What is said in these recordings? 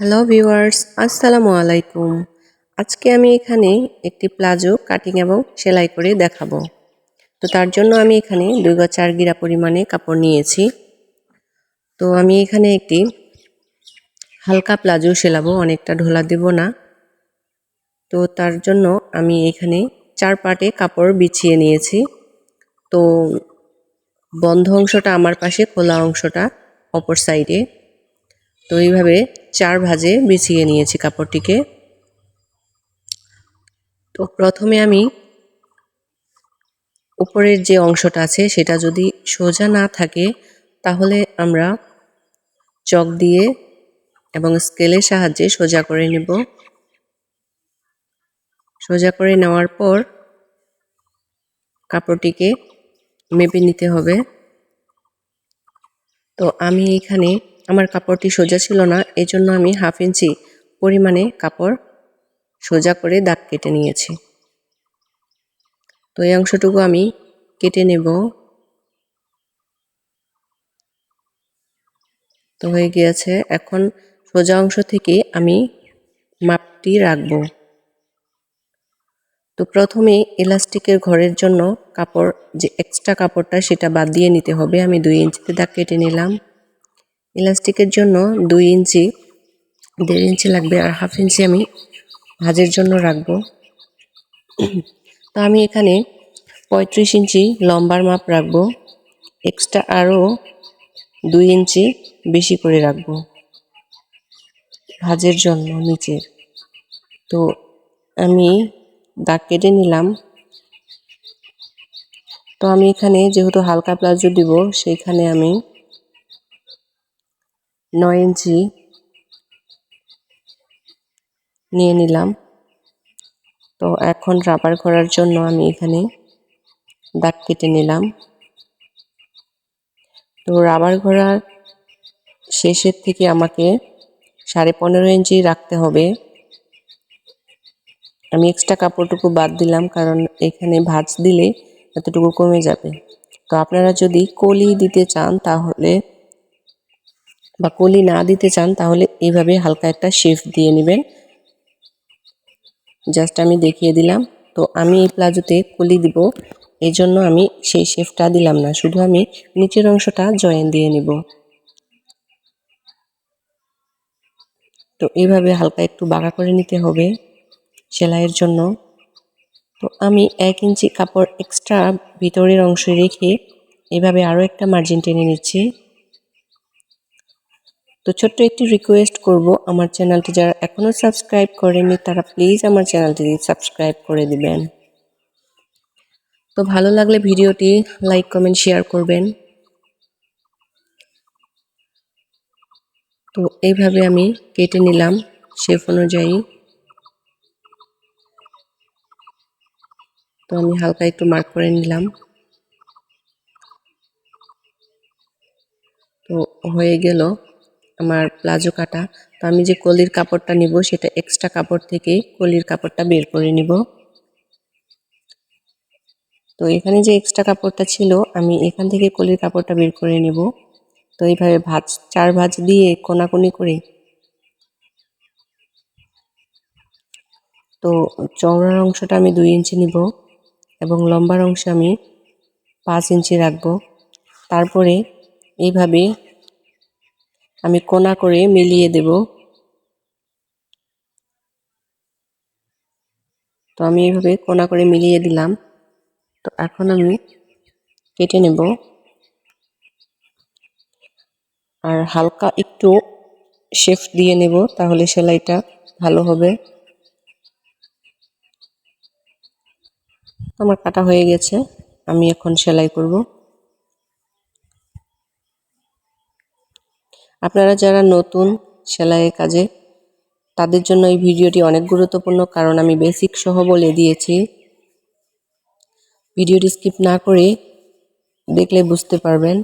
Hello viewers আসসালামু আলাইকুম আজকে আমি এখানে একটি প্লাজো কাটিং এবং সেলাই করে দেখাবো। তো তার জন্য আমি এখানে দুই গজ চার গিরা পরিমাণে কাপড় নিয়েছি। তো আমি এখানে একটি হালকা প্লাজো সেলাবো, অনেকটা ঢোলা দেব না। তো তার জন্য আমি এখানে চার পাটে কাপড় বিছিয়ে নিয়েছি। তো বন্ধ অংশটা আমার পাশে, খোলা অংশটা অপর সাইডে তো এইভাবে চার ভাজে বিছিয়ে নিয়েছি কাপড়টিকে। তো প্রথমে আমি উপরের যে অংশটা আছে সেটা যদি সোজা না থাকে, তাহলে আমরা চক দিয়ে এবং স্কেলের সাহায্যে সোজা করে নেব। সোজা করে নেওয়ার পর কাপড়টিকে মেপে নিতে হবে। তো আমি এখানে আমার কাপড়টি সোজা ছিল না এই জন্য আমি হাফ ইঞ্চি পরিমাণে কাপড় সোজা করে দাগ কেটে নিয়েছি। তো এই অংশটুকু আমি কেটে নেব। তো হয়ে গিয়েছে, এখন সোজা অংশ থেকে আমি মাপটি রাখব। তো প্রথমে এলাস্টিকের ঘরের জন্য কাপড়, যে এক্সট্রা কাপড়টা সেটা বাদ দিয়ে নিতে হবে। আমি দুই ইঞ্চিতে দাগ কেটে নিলাম। ইলাস্টিকের জন্য দুই ইঞ্চি, দেড় ইঞ্চি লাগবে আর হাফ ইঞ্চি আমি ভাজের জন্য রাখব। তো আমি এখানে পঁয়ত্রিশ ইঞ্চি লম্বার মাপ রাখব এক্সট্রা আরও দুই ইঞ্চি বেশি করে রাখব ভাজের জন্য নিচের। তো আমি দাগ কেটে নিলাম। তো আমি এখানে যেহেতু হালকা প্লাজো দিব, সেইখানে আমি নয় ইঞ্চি নিয়ে নিলাম। তো এখন রাবার করার জন্য আমি এখানে দাগ কেটে নিলাম। তো রাবার ঘোরার শেষের থেকে আমাকে সাড়ে পনেরো ইঞ্চি রাখতে হবে। আমি এক্সট্রা কাপড়টুকু বাদ দিলাম কারণ এখানে ভাজ দিলে এতটুকু কমে যাবে। তো আপনারা যদি কলি দিতে চান তাহলে বা কলি না দিতে চান, তাহলে এইভাবে হালকা একটা শেফ দিয়ে নেবেন। জাস্ট আমি দেখিয়ে দিলাম। তো আমি এই প্লাজোতে কলি দিব। এই জন্য আমি সেই শেফটা দিলাম না, শুধু আমি নিচের অংশটা জয়েন দিয়ে নেব। তো এইভাবে হালকা একটু বাঁকা করে নিতে হবে সেলাইয়ের জন্য। তো আমি এক ইঞ্চি কাপড় এক্সট্রা ভিতরের অংশে রেখে এভাবে আরও একটা মার্জিন টেনে নিচ্ছি। তো ছোট্ট একটি রিকোয়েস্ট করব আমার চ্যানেলটি যারা এখনও সাবস্ক্রাইব করেনি, তারা প্লিজ আমার চ্যানেলটি সাবস্ক্রাইব করে দিবেন। তো ভালো লাগলে ভিডিওটি লাইক কমেন্ট শেয়ার করবেন। তো এইভাবে আমি কেটে নিলাম শেফ অনুযায়ী। তো আমি হালকা একটু মার্ক করে নিলাম। তো হয়ে গেল। আমার প্লাজো কাটা, তো আমি যে কলির কাপড়টা নিব সেটা এক্সট্রা কাপড় থেকে কলির কাপড়টা বের করে নিব। তো এখানে যে এক্সট্রা কাপড়টা ছিল, আমি এখান থেকে কলির কাপড়টা বের করে নিব। তো এইভাবে ভাজ, চার ভাজ দিয়ে কোনাকুনি করে। তো চওড়ার অংশটা আমি দুই ইঞ্চি নিব এবং লম্বার অংশে আমি পাঁচ ইঞ্চি রাখব। তারপরে এইভাবে আমি কোনা করে মিলিয়ে দেব। তো আমি এইভাবে কোনা করে মিলিয়ে দিলাম। তো এখন আমি কেটে নেব। আর হালকা একটু শেফ দিয়ে নেব তাহলে সেলাইটা ভালো হবে। আমার কাটা হয়ে গেছে, আমি এখন সেলাই করব। আপনারা যারা নতুন সেলাইয়ের কাজে, তাদের জন্য এই ভিডিওটি অনেক গুরুত্বপূর্ণ কারণ আমি বেসিক সহ বলে দিয়েছি। ভিডিওটি স্কিপ না করে দেখলে বুঝতে পারবেন।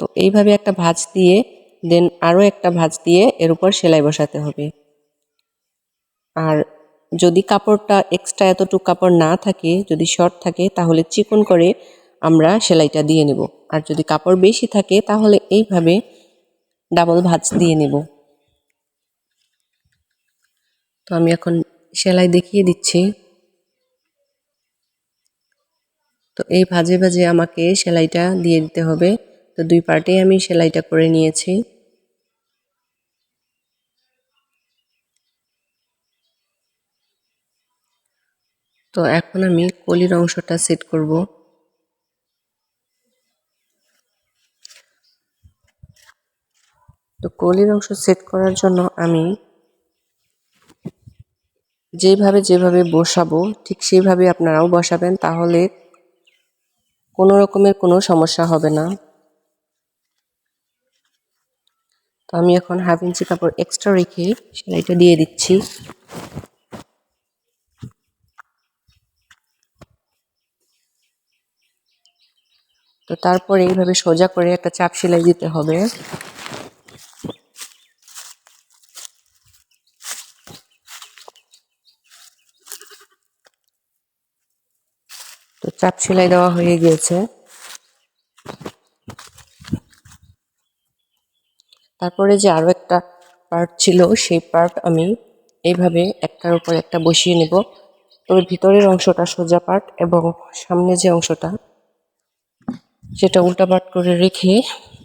তো এইভাবে একটা ভাঁজ দিয়ে দেন আরও একটা ভাঁজ দিয়ে এর উপর সেলাই বসাতে হবে। আর যদি কাপড়টা এক্সট্রা এতটুকু কাপড় না থাকে, যদি শর্ট থাকে, তাহলে চিকন করে আমরা সেলাইটা দিয়ে নেব। আর যদি কাপড় বেশি থাকে, তাহলে এইভাবে ডাবল ভাঁজ দিয়ে নেব। তো আমি এখন সেলাই দেখিয়ে দিচ্ছি। তো এই ভাজে ভাজে আমাকে সেলাইটা দিয়ে দিতে হবে। তো দুই পার্টে আমি সেলাইটা করে নিয়েছি। তো এখন আমি কলির অংশটা সেট করব। তো কলির অংশ সেট করার জন্য আমি যেভাবে যেভাবে বসাবো, ঠিক সেইভাবে আপনারাও বসাবেন, তাহলে কোনো রকমের কোনো সমস্যা হবে না। তো আমি এখন হাফ ইঞ্চি কাপড় এক্সট্রা রেখে সেলাইটা দিয়ে দিচ্ছি। তো তারপরে এইভাবে সোজা করে একটা চাপ সেলাই দিতে হবে। চাপ সেলাই দেওয়া হয়ে গিয়েছে। তারপরে যে আরও একটা পার্ট ছিল, সেই পার্ট আমি এইভাবে একটার উপর একটা বসিয়ে নেব। তবে ভিতরের অংশটা সোজা পার্ট এবং সামনে যে অংশটা, সেটা উল্টা পার্ট করে রেখে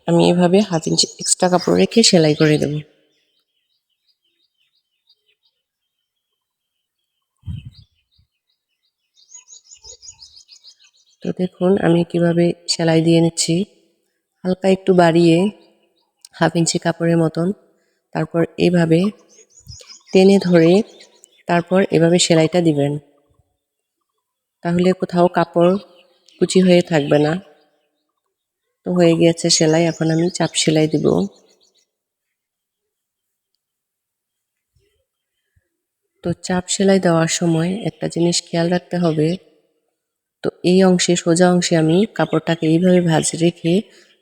আমি এভাবে হাফ ইঞ্চি এক্সট্রা কাপড় রেখে সেলাই করে দেব। তো দেখুন, আমি কীভাবে সেলাই দিয়ে নিচ্ছি। হালকা একটু বাড়িয়ে হাফ ইঞ্চি কাপড়ের মতন তারপর এভাবে টেনে ধরে তারপর এভাবে সেলাইটা দিবেন। তাহলে কোথাও কাপড় কুচি হয়ে থাকবে না। তো হয়ে গিয়েছে সেলাই, এখন আমি চাপ সেলাই দিব। তো চাপ সেলাই দেওয়ার সময় একটা জিনিস খেয়াল রাখতে হবে তো এই অংশে, সোজা অংশে আমি কাপড়টাকে এইভাবে ভাজ রেখে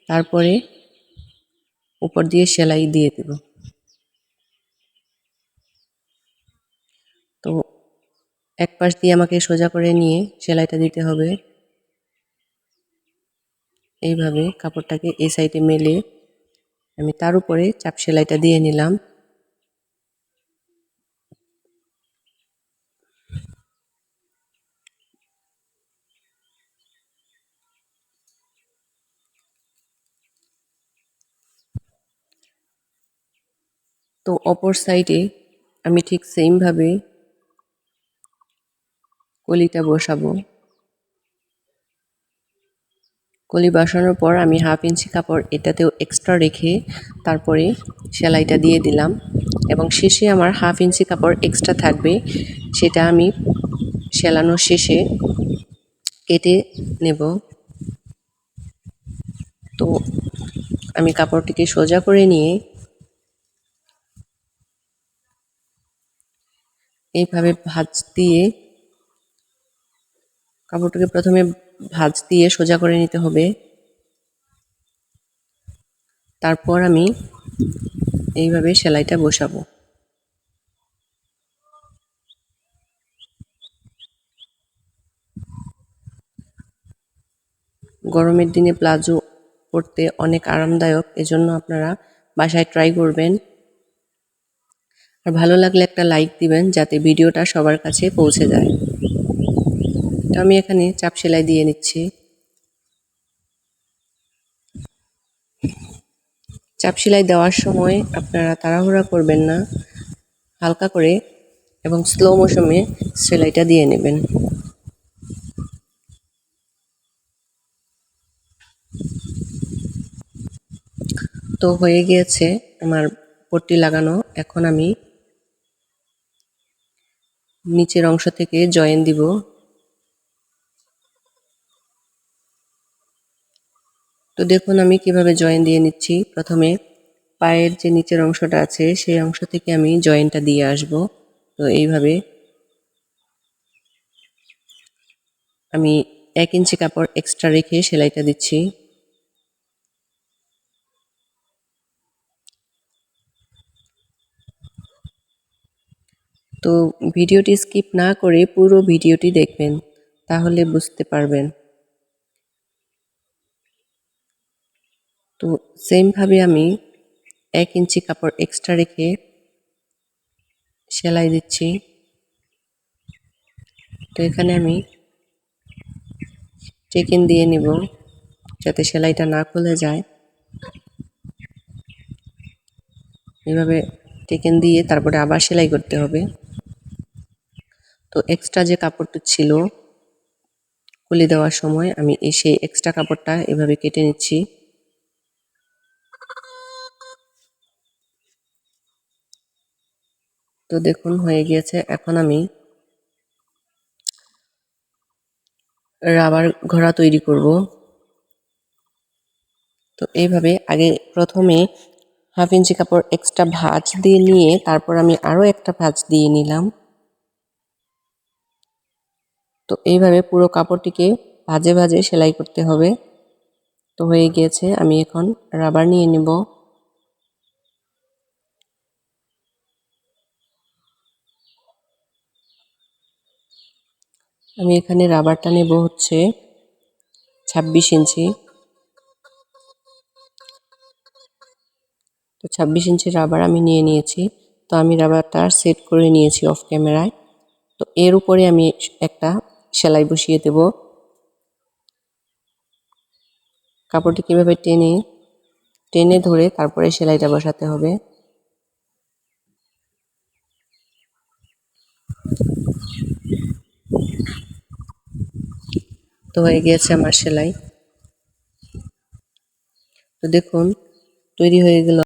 তারপরে উপর দিয়ে সেলাই দিয়ে দেব। তো এক পাশ দিয়ে আমাকে সোজা করে নিয়ে সেলাইটা দিতে হবে। এইভাবে কাপড়টাকে এই সাইডে মেলে আমি তার উপরে চাপ সেলাইটা দিয়ে নিলাম। তো অপর সাইডে আমি ঠিক সেমভাবে কলিটা বসাবো। কলি বসানোর পর আমি হাফ ইঞ্চি কাপড় এটাতেও এক্সট্রা রেখে তারপরে সেলাইটা দিয়ে দিলাম এবং শেষে আমার হাফ ইঞ্চি কাপড় এক্সট্রা থাকবে, সেটা আমি সেলানোর শেষে কেটে নেব। তো আমি কাপড়টিকে সোজা করে নিয়ে এইভাবে ভাঁজ দিয়ে কাপড়টাকে প্রথমে ভাঁজ দিয়ে সোজা করে নিতে হবে। তারপর আমি এইভাবে সেলাইটা বসাবো। গরমের দিনে প্লাজো পরতে অনেক আরামদায়ক, এজন্য আপনারা বাসায় ট্রাই করবেন। ভালো লাগলে একটা লাইক দিবেন যাতে ভিডিওটা সবার কাছে পৌঁছে যায়। তো আমি এখানে চাপ সেলাই দিয়ে নিচ্ছি। চাপ সেলাই দেওয়ার সময় আপনারা তাড়াহুড়া করবেন না। হালকা করে এবং স্লো মোশনে সেলাইটা দিয়ে নেবেন। তো হয়ে গিয়েছে আমার পট্টি লাগানো। এখন আমি নিচের অংশ থেকে জয়েন দিব। তো দেখুন আমি কীভাবে জয়েন দিয়ে নিচ্ছি। প্রথমে পায়ের যে নিচের অংশটা আছে, সেই অংশ থেকে আমি জয়েনটা দিয়ে আসব। তো এইভাবে আমি এক ইঞ্চি কাপড় এক্সট্রা রেখে সেলাইটা দিচ্ছি। তো ভিডিওটি স্কিপ না করে পুরো ভিডিওটি দেখবেন, তাহলে বুঝতে পারবেন। তো সেমভাবে আমি এক ইঞ্চি কাপড় এক্সট্রা রেখে সেলাই দিচ্ছি। তো এখানে আমি চেকিন দিয়ে নিব, যাতে সেলাইটা না খুলে যায়। এভাবে টেকেন দিয়ে তারপরে আবার সেলাই করতে হবে। তো এক্সট্রা যে কাপড়টা ছিল, খুলে দেওয়ার সময় আমি এই সেই এক্সট্রা কাপড়টা এভাবে কেটে নিচ্ছি। তো দেখুন, হয়ে গিয়েছে। এখন আমি রাবার ঘোড়া তৈরি করব। তো এইভাবে আগে প্রথমে হাফ ইঞ্চি কাপড় এক্সট্রা ভাঁজ দিয়ে নিয়ে, তারপর আমি আরও একটা ভাঁজ দিয়ে নিলাম। তো এইভাবে পুরো কাপড়টিকে ভাজে ভাজে সেলাই করতে হবে। তো হয়ে গিয়েছে, আমি এখন রাবার নিয়ে নেব। আমি এখানে রাবারটা নেব হচ্ছে ছাব্বিশ ইঞ্চি। তো ছাব্বিশ ইঞ্চি রাবার আমি নিয়ে নিয়েছি। তো আমি রাবারটা সেট করে নিয়েছি অফ ক্যামেরায়। তো এর উপরে আমি একটা সেলাই বসিয়ে দেব। কাপড়টি কীভাবে টেনে টেনে ধরে তারপরে সেলাইটা বসাতে হবে। তো হয়ে গিয়েছে আমার সেলাই। তো দেখুন, তৈরি হয়ে গেল